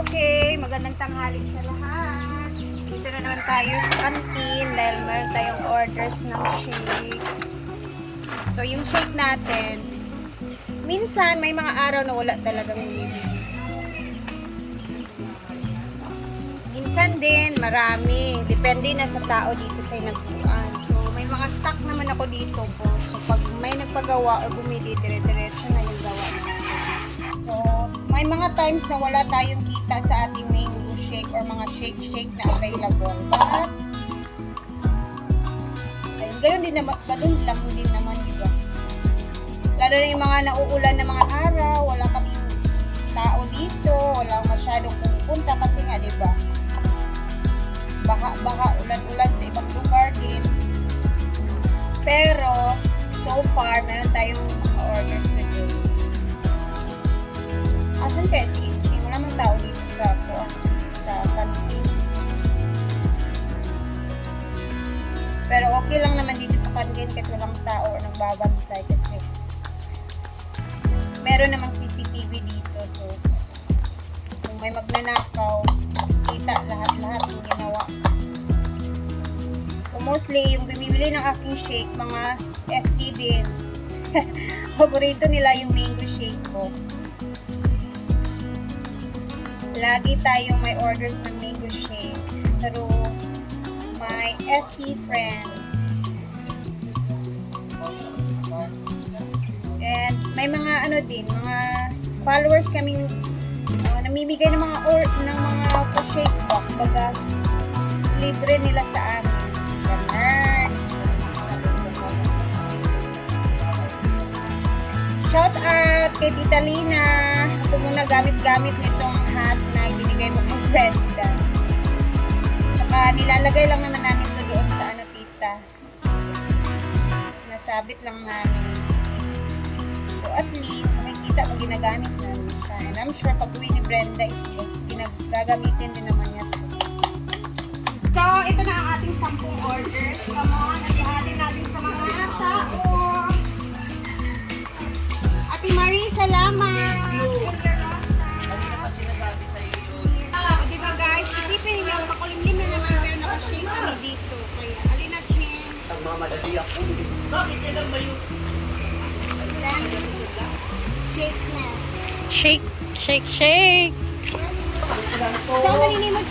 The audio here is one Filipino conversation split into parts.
Okay, magandang tanghali sa lahat. Dito na naman tayo sa canteen dahil meron tayong orders ng shake. So, yung shake natin, minsan may mga araw na wala talagang bumibili. Minsan din, marami. Depende na sa tao dito sa nagpuan. So, may mga stock naman ako dito po. So, pag may nagpagawa or bumili, dire-diretso na yung gawa natin. So, may mga times na wala tayong kita sa ating mango shake or mga shake-shake na available. But, ayun, ganun din naman, ganun lang din naman, di ba? Lalo na yung mga nauulan na mga araw, canteen kahit walang tao o nagbabantay kasi meron namang CCTV dito so kung may magnanakaw kita lahat-lahat yung ginawa. So mostly yung bibili ng aking shake mga SC din. Paborito nila yung mango shake ko. Lagi tayong may orders ng mango shake through my SC friends. And may mga ano din, mga followers kaming uh, namimigay ng mga or ng mga shake box baga libre nila sa amin. Ganun. Shout out kay Tita Lina. Ako muna gamit-gamit nitong hat na ibinigay mo kay Brenda. Tsaka nilalagay lang naman namin Sinasabit lang namin. So at least makikita mo ginagamit namin siya. And I'm sure pag uwi ni Brenda is ginagagamitin din naman niya. So, ito na ang ating sampung orders. Come on, atihatin natin sa mga tao. Ate Marie, salamat. Shake, shake, shake. Manini mo?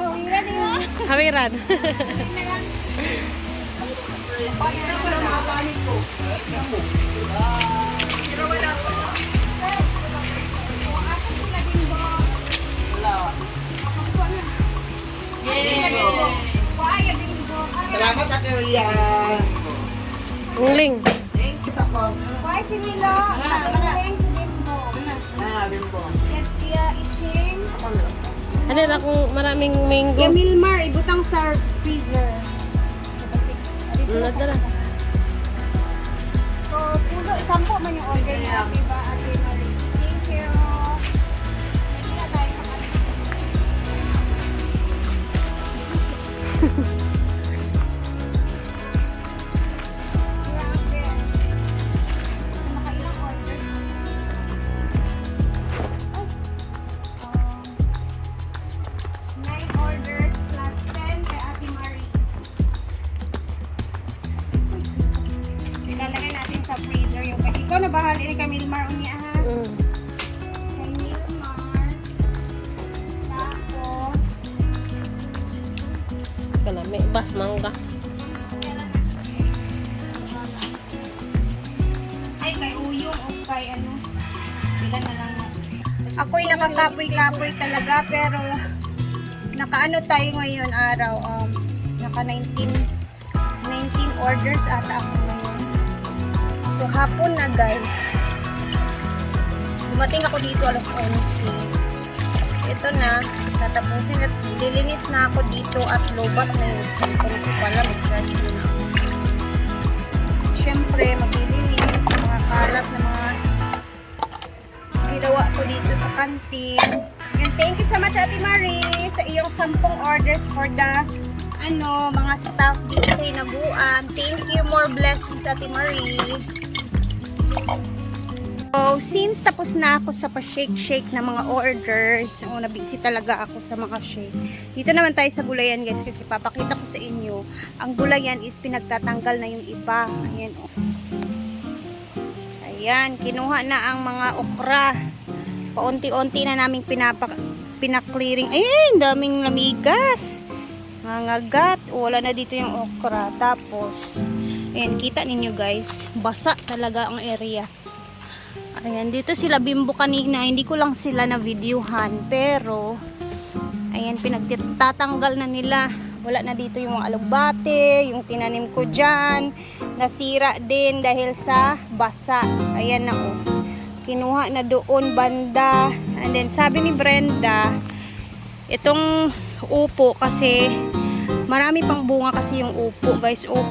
Tawira na yun. Hawiran. Din ba? Salamat Ate Rian. Ngling. Thank you sa call. Why, si Nilo? Sabi si Bimbo. Ah, bimbo. Yes, Tia Iching. Ano na kung maraming mango? Yung Milmar, ibutang sa freezer. Ano na So, pulo, sampo man yung order niya, di bahal ini kay Milmar unya ha. Mm. Kay Milmar. Tapos Kana, may bas mangga. ay kay Uyong o kay ano. Ilan na lang. Ako'y nakakapoy-kapoy talaga pero nakaano tayo ngayon araw um naka 19 19 orders ata ako. So hapon na guys. Dumating ako dito alas 11. Ito na, tatapusin at dilinis na ako dito at lobat na yun. Kung ko pala, mag-fresh yun. Siyempre, maglilinis, mga kalat na mga ginawa ko dito sa canteen. And thank you so much, Ate Marie, sa iyong sampung orders for the ano, mga staff dito sa Inaguan. Thank you, more blessings, Ate Marie. So, since tapos na ako sa pa-shake-shake na mga orders, o na-busy talaga ako sa mga shake. Dito naman tayo sa gulayan guys kasi papakita ko sa inyo. Ang gulayan is pinagtatanggal na yung iba. Ayan o. Ayan, kinuha na ang mga okra. Paunti-unti na naming pinapa pinaklearing. Ayun, daming lamigas. Nangagat. Wala na dito yung okra. Tapos, ayan, kita ninyo guys. Basa talaga ang area. Ayan, dito sila bimbo kanina. Hindi ko lang sila na videohan. Pero, ayan, pinagtatanggal na nila. Wala na dito yung mga yung tinanim ko dyan. Nasira din dahil sa basa. Ayan na oh. Kinuha na doon banda. And then, sabi ni Brenda, itong upo kasi, marami pang bunga kasi yung upo, guys. Oh,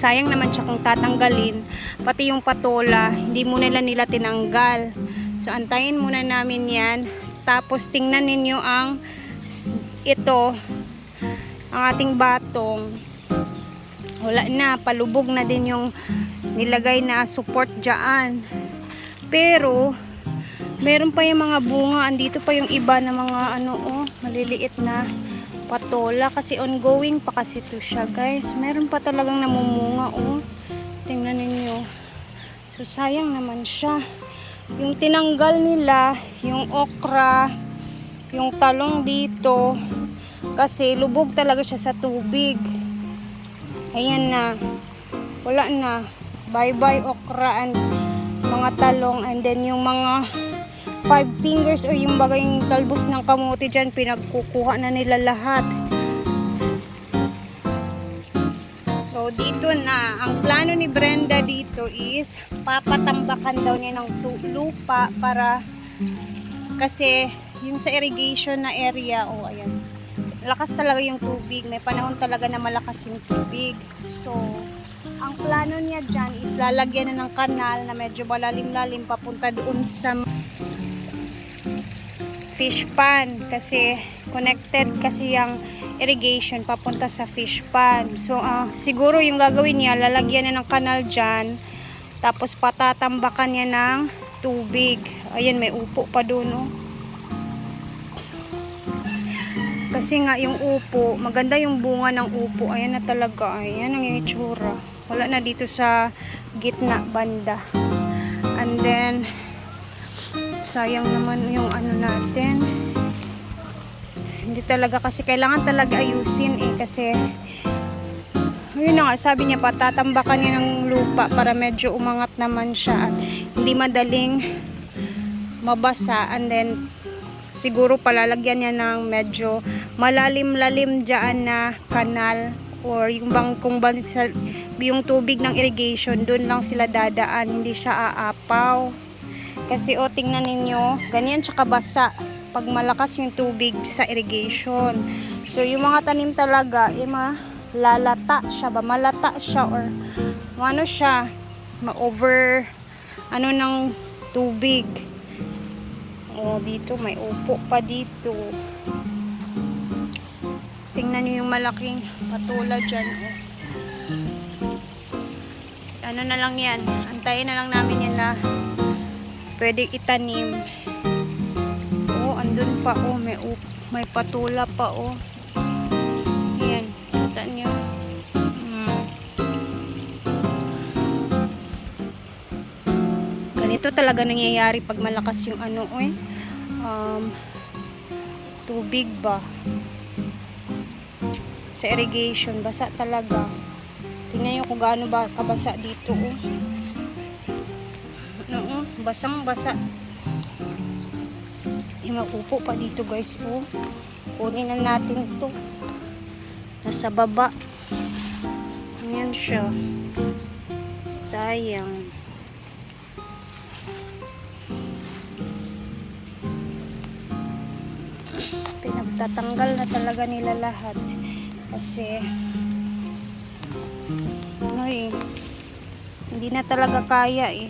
sayang naman siya kung tatanggalin. Pati yung patola hindi muna nila nila tinanggal. So antayin muna namin yan. Tapos tingnan ninyo ang ito ang ating batong. Wala na palubog na din yung nilagay na support dyan. Pero meron pa yung mga bunga. Andito pa yung iba na mga ano oh maliliit na patola. Kasi ongoing pa kasi to siya guys. Meron pa talagang namumunga oh. Tingnan ninyo. So sayang naman siya. Yung tinanggal nila yung okra yung talong dito kasi lubog talaga siya sa tubig. Ayan na. Wala na. Bye bye okra and mga talong. And then yung mga five fingers o yung bagay yung talbos ng kamote dyan, pinagkukuha na nila lahat. So, dito na. Ang plano ni Brenda dito is papatambakan daw niya ng lupa para kasi yung sa irrigation na area, oh, ayan. Lakas talaga yung tubig. May panahon talaga na malakas yung tubig. So, ang plano niya dyan is lalagyan na ng kanal na medyo malalim-lalim papunta doon sa fish pan kasi connected kasi yung irrigation papunta sa fish pan. So, ah, siguro yung gagawin niya, lalagyan niya ng kanal dyan, tapos patatambakan niya ng tubig. Ayan, may upo pa doon, oh. Kasi nga yung upo, maganda yung bunga ng upo. Ayan na talaga. Ayan ang itsura. Wala na dito sa gitna banda. And then, sayang naman yung ano natin. Hindi talaga kasi kailangan talaga ayusin eh kasi yun nga sabi niya pa tatambakan niya ng lupa para medyo umangat naman siya at hindi madaling mabasa. And then siguro palalagyan niya ng medyo malalim-lalim dyan na kanal or yung bang kung ba sa, yung tubig ng irrigation doon lang sila dadaan. Hindi siya aapaw kasi o tingnan ninyo, ganyan siya kabasa pag malakas yung tubig sa irrigation. So yung mga tanim talaga, eh, malalata siya ba? Malata siya or ano siya, ma-over ano ng tubig. O dito may upo pa dito. Tingnan niyo yung malaking patula dyan. Oh. Ano na lang yan, antayin na lang namin yan na pwede itanim. Oh, andun pa oh, may up, may patula pa oh. Ayan, kita niyo. Hmm. Ganito talaga nangyayari pag malakas yung ano eh. Um, tubig ba? Sa irrigation, basa talaga. Tingnan niyo kung gaano ba kabasa dito oh. Basang basa. May mapupo pa dito guys, oh. Kunin na natin to. Nasa baba. Ayan siya. Sayang. Pinagtatanggal na talaga nila lahat. Kasi, ano eh, hindi na talaga kaya eh.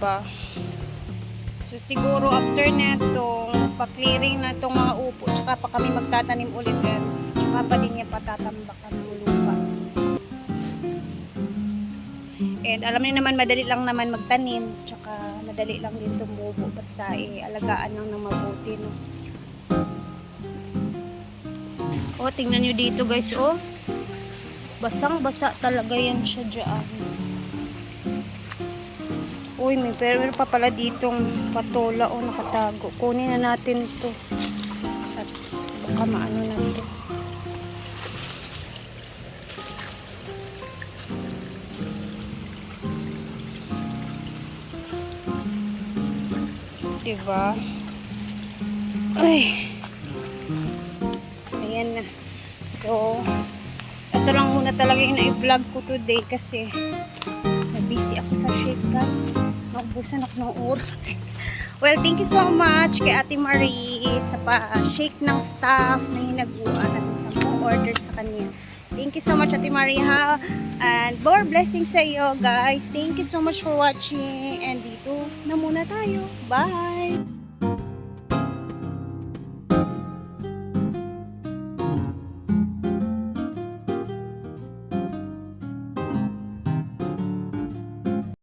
Diba? So siguro after netong pa-clearing na tong mga upo, tsaka pa kami magtatanim ulit yan. Tsaka pa din niya patatambakan ng lupa. And alam niyo naman, madali lang naman magtanim. Tsaka madali lang din tumubo. Basta eh, alagaan lang ng mabuti. No? Oh, tingnan nyo dito guys, oh. Basang-basa talaga yan siya dyan. Uy, may pero meron pa pala ditong patola o nakatago. Kunin na natin ito. At baka maano na ito. Diba? Ay. Ayan na. So, ito lang muna talaga yung na-vlog ko today kasi na-busy ako sa shake guys. Naubusan ako ng oras. well, thank you so much kay Ate Marie sa pa-shake ng staff na hinaguan at sa mga orders sa kanya. Thank you so much Ate Marie ha. And more blessings sa iyo guys. Thank you so much for watching. And dito na muna tayo. Bye!